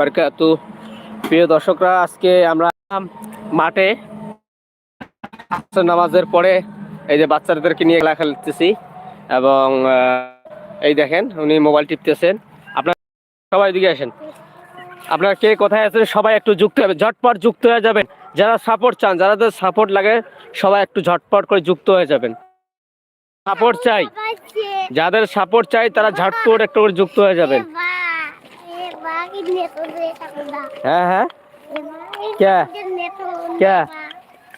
বারকাতু প্রিয় দর্শকরা, আজকে আমরা মাঠে। নামাজের পরে এই যে বাচ্চাদেরকে নিয়ে খেলা খেলতেছি এবং এই দেখেন উনি মোবাইল টিপতেছেন। আপনার সবাই দিকে আসেন। আপনার কে কোথায় আছেন সবাই একটু যুক্ত হবে ঝটপট যুক্ত হয়ে যাবেন। যারা সাপোর্ট চান যাদের সাপোর্ট লাগে, সবাই একটু ঝটপট করে যুক্ত হয়ে যাবেন। সাপোর্ট চাই। যাদের সাপোর্ট চাই, তারা ঝটপট একটু করে যুক্ত হয়ে যাবেন। হ্যাঁ হ্যাঁ क्या? क्या?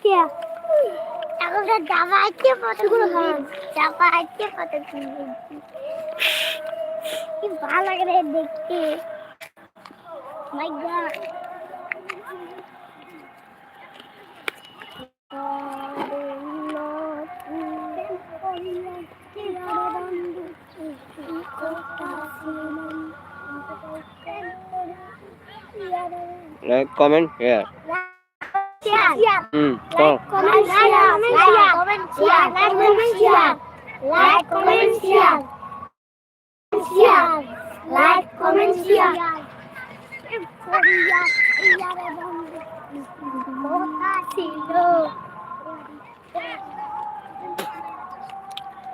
क्या এখন তো জামা আছে কতগুলো জামা আছে কতগুলো কি ভালো লাগে রে দেখতে মাই গড কমেন্ট হ্যাঁ হুম তো comment, share, like, comment, share, like, comment, share, like, comment, share, share, like, comment, share.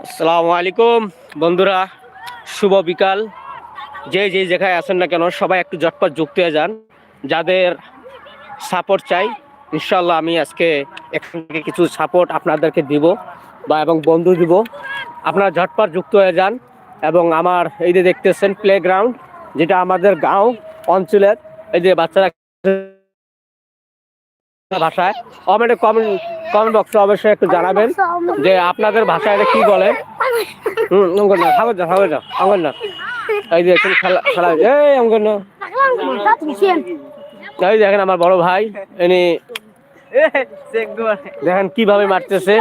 আসসালামু আলাইকুম বন্ধুরা শুভ বিকাল যে যে জায়গায় আছেন না কেন, সবাই একটু ঝটপট যুক্ত হয়ে যান। যাদের সাপোর্ট চাই ইনশাল্লাহ আমি আজকে এখান থেকে কিছু সাপোর্ট আপনাদেরকে দিব বা এবং বন্ধু দিব। আপনারা ঝটপট যুক্ত হয়ে যান এবং আমার এই যে দেখতেছেন প্লে গ্রাউন্ড যেটা আমাদের গাঁও অঞ্চলের এই যে বাচ্চারা ভাষায় কমেন্টে কমেন্ট কমেন্ট বক্সে অবশ্যই একটু জানাবেন যে আপনাদের ভাষায় এটা কি বলে। হুম অঙ্গন না খাবার যা খাবার যা অঙ্গন না এই যে এখন খেলা খেলা এই এই দেখেন আমার বড় ভাই, ইনি দেখেন কীভাবে মারতেছে।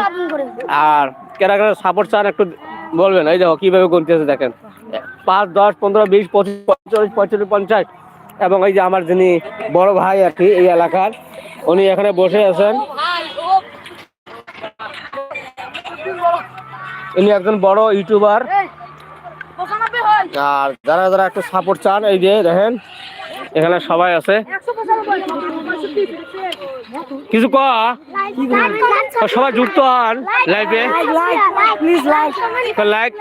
আর কেনা কেনা সাপোর্ট চান একটু বলবেন, এই দেখো কীভাবে গুনতেছে, দেখেন। পাঁচ, দশ, পনেরো, বিশ, পঁচিশ পঁয়তাল্লিশ পঁয়তাল্লিশ পঞ্চাশ। এবং এই যে আমার যিনি বড় ভাই আর কি, এই এলাকার, উনি এখানে বসে আছেন। ইনি একজন বড় ইউটিউবার আর যারা যারা একটু সাপোর্ট চান, এই যে দেখেন, এখানে সবাই আছে। কিছু ক? সবাই যুক্ত হন লাইক লাইক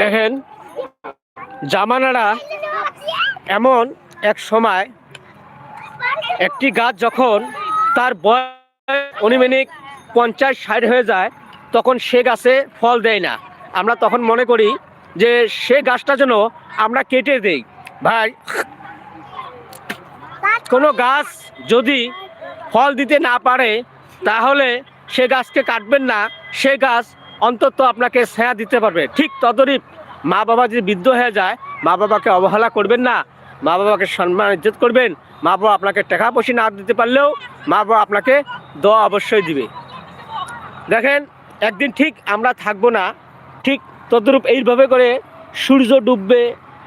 দেখেন জামানারা এমন এক সময় একটি গাছ যখন তার বয়স অনুমানিক পঞ্চাশ, ষাট হয়ে যায়, তখন সে গাছে ফল দেয় না। আমরা তখন মনে করি যে সে গাছটা যেন আমরা কেটে দেই। ভাই, কোনো গাছ যদি ফল দিতে না পারে, তাহলে সে গাছকে কাটবেন না। সে গাছ অন্তত আপনাকে ছায়া দিতে পারবে। ঠিক তদরিপ মা বাবা যদি বৃদ্ধ হয়ে যায় মা বাবাকে অবহেলা করবেন না। মা বাবাকে সম্মান ইজ্জত করবেন। মা বাবা আপনাকে টাকা পয়সা না দিতে পারলেও মা বাবা আপনাকে দোয়া অবশ্যই দিবে। দেখেন একদিন ঠিক আমরা থাকব না ঠিক তদ্রূপ এইভাবে করে সূর্য ডুববে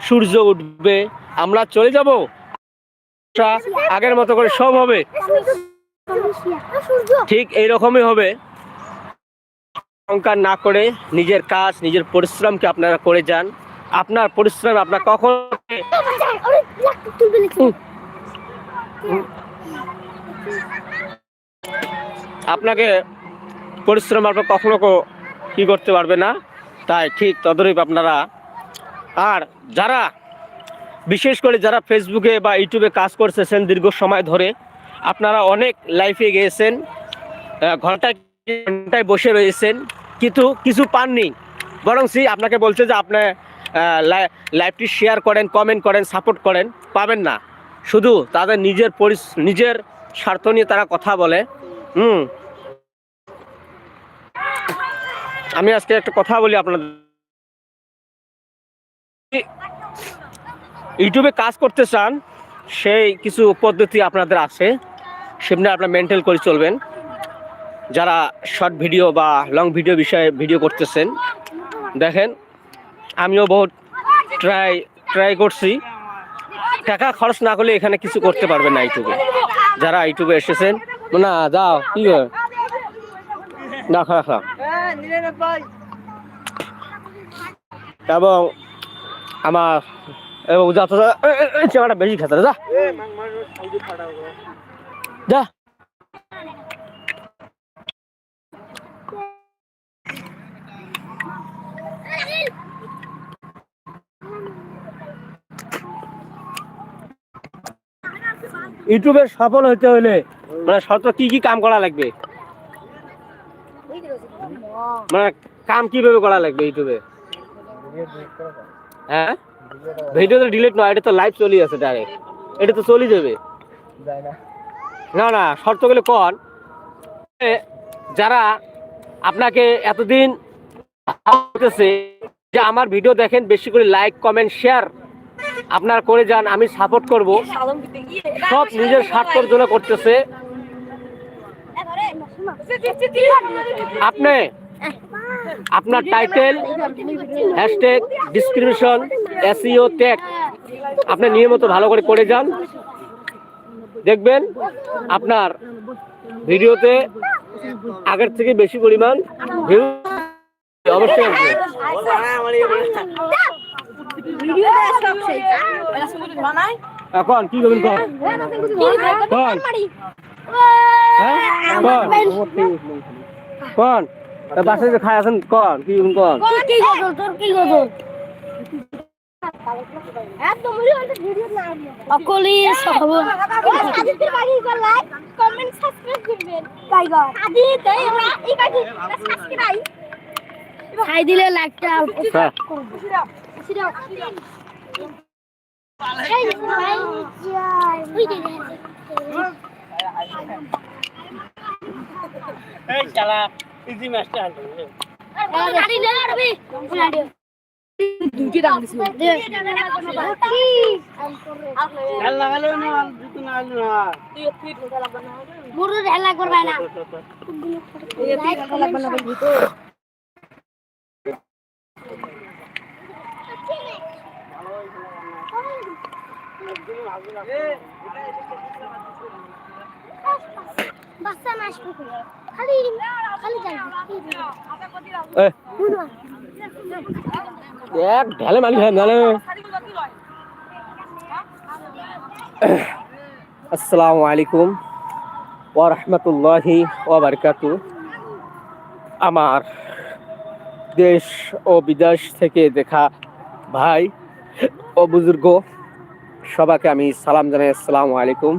সূর্য উঠবে আমরা চলে যাব। আগের মতো করে সব হবে। ঠিক এই রকমই হবে। অহংকার না করে নিজের কাজ নিজের পরিশ্রমকে আপনারা করে যান। আপনার পরিশ্রম আপনার কখন আপনাকে পরিশ্রম আপনার কখনো কো- করতে পারবে না। তাই ঠিক তদরূপ আপনারা আর যারা বিশেষ করে যারা ফেসবুকে বা ইউটিউবে কাজ করতেছেন দীর্ঘ সময় ধরে আপনারা অনেক লাইফে গিয়েছেন। আহ, ঘন্টায় বসে রয়েছেন, কিন্তু কিছু পাননি। বরং সি আপনাকে বলছে যে আপনি লাইভটি শেয়ার করেন কমেন্ট করেন সাপোর্ট করেন, পাবেন না। শুধু তাদের নিজের পরিস, নিজের স্বার্থ নিয়ে তারা কথা বলে। হুম। আমি আজকে একটা কথা বলি আপনাদের। ইউটিউবে কাজ করতে চান, সেই কিছু পদ্ধতি আপনাদের আছে। সেমনি আপনার মেনটেন করে চলবেন। যারা শর্ট ভিডিও বা লং ভিডিও বিষয়ে ভিডিও করতেছেন, দেখেন, আমিও বহুত ট্রাই ট্রাই করছি। টাকা খরচ না করলে এখানে কিছু করতে পারবেন না ইউটিউবে। যারা ইউটিউবে এসেছেন, না, যাও, কি না, খা খা। এবং আমার, এবং যা বেশি খেতে যা। যা। ইউটিউবে সফল হতে হলে মানে শত কি কি কাম করা লাগবে? মানে কাম কীভাবে করা লাগবে ইউটিউবে? হ্যাঁ? ভিডিও তো ডিলিট নয় এটা তো লাইভ চলি আছে ডাইরেক্ট এটা তো চলে যাবে। না না শর্তগুলো কন। এ, যারা আপনাকে এতদিন যে আমার ভিডিও দেখেন বেশি করে লাইক কমেন্ট শেয়ার আপনার করে যান, আমি সাপোর্ট করব। সব নিজের স্বার্থের জন্য করতেছে। আপনি, আপনার title hashtag description SEO tag আপনি নিয়মিত ভালো করে করে যান। দেখবেন, আপনার ভিডিওতে আগের থেকে বেশি পরিমাণ অবশ্যই আসবে। এখন কি করবেন কর? কোন কোন বাসে যে খাই আছেন কোন কি করবেন কোন কি গজল তোর কি গজল? অকলি সব আদিত্যের বাড়ি কর লাইক কমেন্ট সাবস্ক্রাইব করবেন। তাই গো আদিত্য আমরা এই বাড়ি। সাবস্ক্রাইব খাই দিলে লাইকটা এই শালা ইজি মাস্টার লাগালো না জুতো না আলো না। মুরু ঢেলা করবে না বাচ্চা মাস এ, এক ঢালে। হয় আলাইকুম ওয়া রাহমাতুল্লাহি ওয়া বারাকাতু। আমার দেশ ও বিদেশ থেকে দেখা ভাই ও বুজুর্গ সবাইকে আমি সালাম জানাই, আসসালামু আলাইকুম।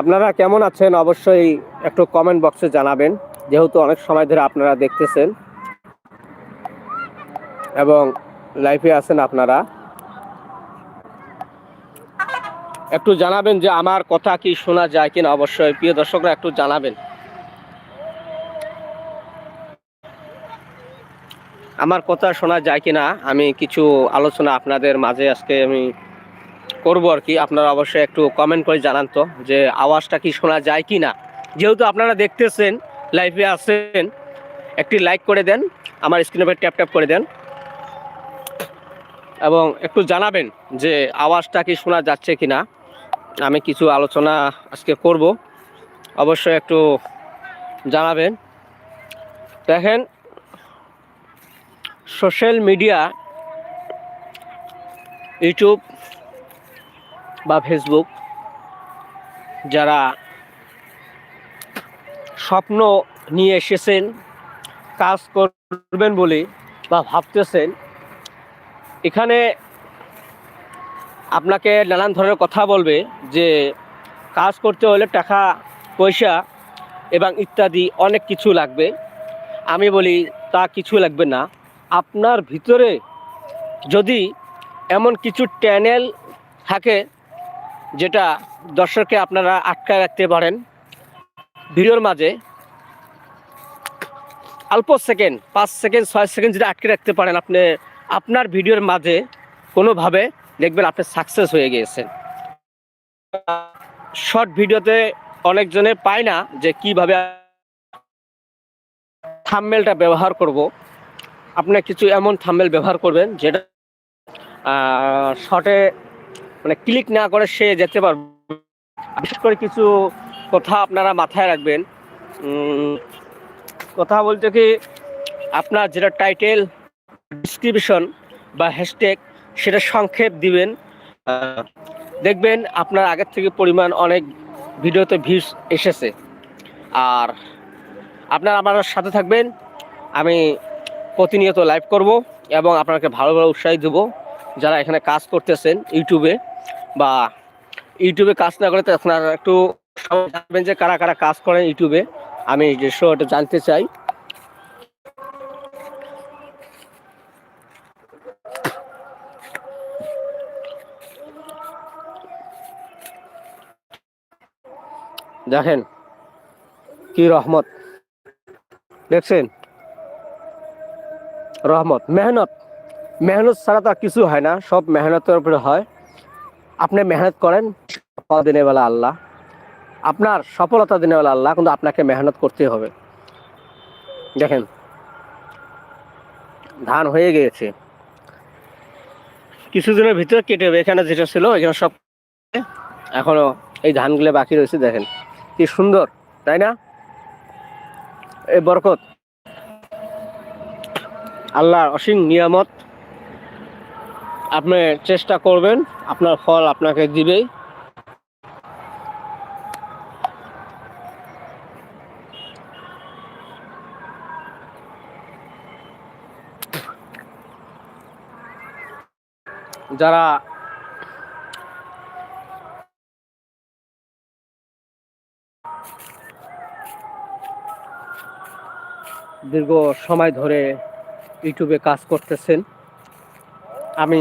আপনারা কেমন আছেন? অবশ্যই একটু কমেন্ট বক্সে জানাবেন, যেহেতু অনেক সময় ধরে আপনারা দেখতেছেন এবং লাইফে আছেন আপনারা। একটু জানাবেন যে আমার কথা কি শোনা যায় কিনা? অবশ্যই প্রিয় দর্শকরা একটু জানাবেন। আমার কথা শোনা যায় কি না আমি কিছু আলোচনা আপনাদের মাঝে আজকে আমি করব আর কি। আপনারা অবশ্যই একটু কমেন্ট করে জানান তো যে আওয়াজটা কি শোনা যায় কি না যেহেতু আপনারা দেখতেছেন লাইভে আছেন, একটি লাইক করে দেন, আমার স্ক্রিনে ট্যাপ ট্যাপ করে দেন। এবং একটু জানাবেন যে আওয়াজটা কি শোনা যাচ্ছে কি না আমি কিছু আলোচনা আজকে করব। অবশ্যই একটু জানাবেন। দেখেন সোশ্যাল মিডিয়া, ইউটিউব বা ফেসবুক, যারা স্বপ্ন নিয়ে এসেছেন, কাজ করবেন বলে বা ভাবতেছেন, এখানে আপনাকে নানান ধরনের কথা বলবে যে কাজ করতে হলে টাকা, পয়সা এবং ইত্যাদি অনেক কিছু লাগবে। আমি বলি তা কিছু লাগবে না। আপনার ভিতরে যদি এমন কিছু চ্যানেল থাকে যেটা দর্শককে আপনারা আটকায় রাখতে পারেন, ভিডিওর মাঝে অল্প সেকেন্ড, পাঁচ সেকেন্ড, ছয় সেকেন্ড যদি আটকে রাখতে পারেন, আপনি আপনার ভিডিওর মাঝে কোনোভাবে দেখবেন আপনি সাকসেস হয়ে গিয়েছেন। শর্ট ভিডিওতে অনেকজনে পায় না যে কীভাবে থামমেলটা ব্যবহার করব। আপনি কিছু এমন থাম্বেল ব্যবহার করবেন যেটা শর্টে মানে ক্লিক না করে সে যেতে পারবে। বিশেষ করে কিছু কথা আপনারা মাথায় রাখবেন। কথা বলতে কি, আপনার যেটা টাইটেল, ডিসক্রিপশন বা হ্যাশট্যাগ, সেটা সংক্ষেপ দিবেন। দেখবেন আপনার আগের থেকে পরিমাণ অনেক ভিডিওতে ভিউস এসেছে। আর আপনারা আমার সাথে থাকবেন। আমি প্রতিনিয়ত লাইভ করব এবং আপনাকে ভালো ভালো উৎসাহ দেবো। যারা এখানে কাজ করতেছেন ইউটিউবে বা ইউটিউবে কাজ না করে আপনারা একটু জানবেন যে কারা কারা কাজ করেন ইউটিউবে। আমি যে শোটা জানতে চাই। দেখেন, কি রহমত। দেখছেন? রহমত। মেহনত। মেহনত ছাড়া তো আর কিছু হয় না, সব মেহনতের উপরে হয়। আপনি মেহনত করেন দিনের বেলা আল্লাহ। আপনার সফলতা দিনের বেলা আল্লাহ, কিন্তু আপনাকে মেহনত করতে হবে। দেখেন, ধান হয়ে গিয়েছে। কিছুদিনের ভিতরে কেটে হবে এখানে যেটা ছিল, এখানে সব এখনও এই ধানগুলো বাকি রয়েছে, দেখেন। কি সুন্দর, তাই না? এই বরকত। আল্লাহর অসীম নিয়ামত আপনি চেষ্টা করবেন আপনার ফল আপনাকে দিবেই। যারা দীর্ঘ সময় ধরে ইউটিউবে কাজ করতেছেন। আমি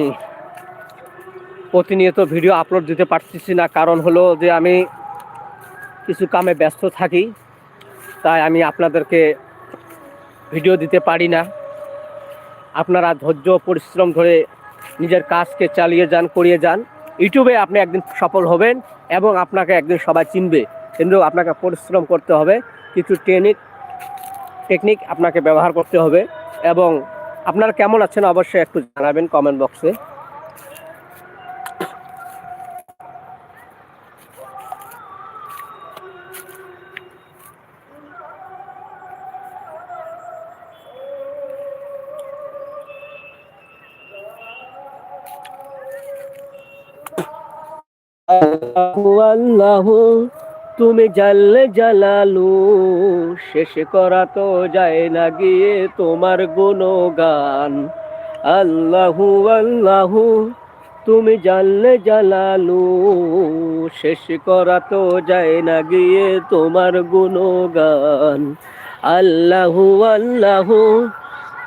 প্রতিনিয়ত ভিডিও আপলোড দিতে পারতেছি না, কারণ হলো যে আমি কিছু কামে ব্যস্ত থাকি, তাই আমি আপনাদেরকে ভিডিও দিতে পারি না। আপনারা ধৈর্য, পরিশ্রম ধরে নিজের কাজকে চালিয়ে যান, করিয়ে যান। ইউটিউবে আপনি একদিন সফল হবেন এবং আপনাকে একদিন সবাই চিনবে। কিন্তু আপনাকে পরিশ্রম করতে হবে, কিছু টেকনিক টেকনিক আপনাকে ব্যবহার করতে হবে এবং আপনারা কেমন আছেন অবশ্যই একটু জানাবেন কমেন্ট বক্সে আল্লাহ। তুমি জানলে জালালু শেষ করা তো যায় না গিয়ে তোমার গুণগান। আল্লাহু আল্লাহু, তুমি জানলে জালালু শেষ করা তো যায় না গিয়ে তোমার গুণগান। আল্লাহু আল্লাহু,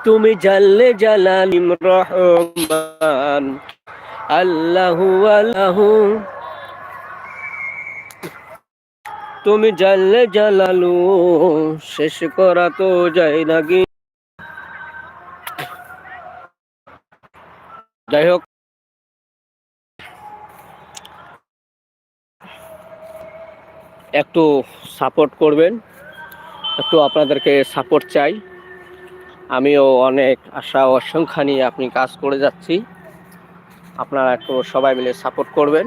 তুমি জানলে জালালিম রহমান আল্লাহু আল্লাহু তুমি জানলে জালালু শেষ করা তো যায় নাকি যাই হোক। একটু সাপোর্ট করবেন, একটু আপনাদেরকে সাপোর্ট চাই। আমিও অনেক আশা আশঙ্কা নিয়ে আপনি কাজ করে যাচ্ছি। আপনারা একটু সবাই মিলে সাপোর্ট করবেন।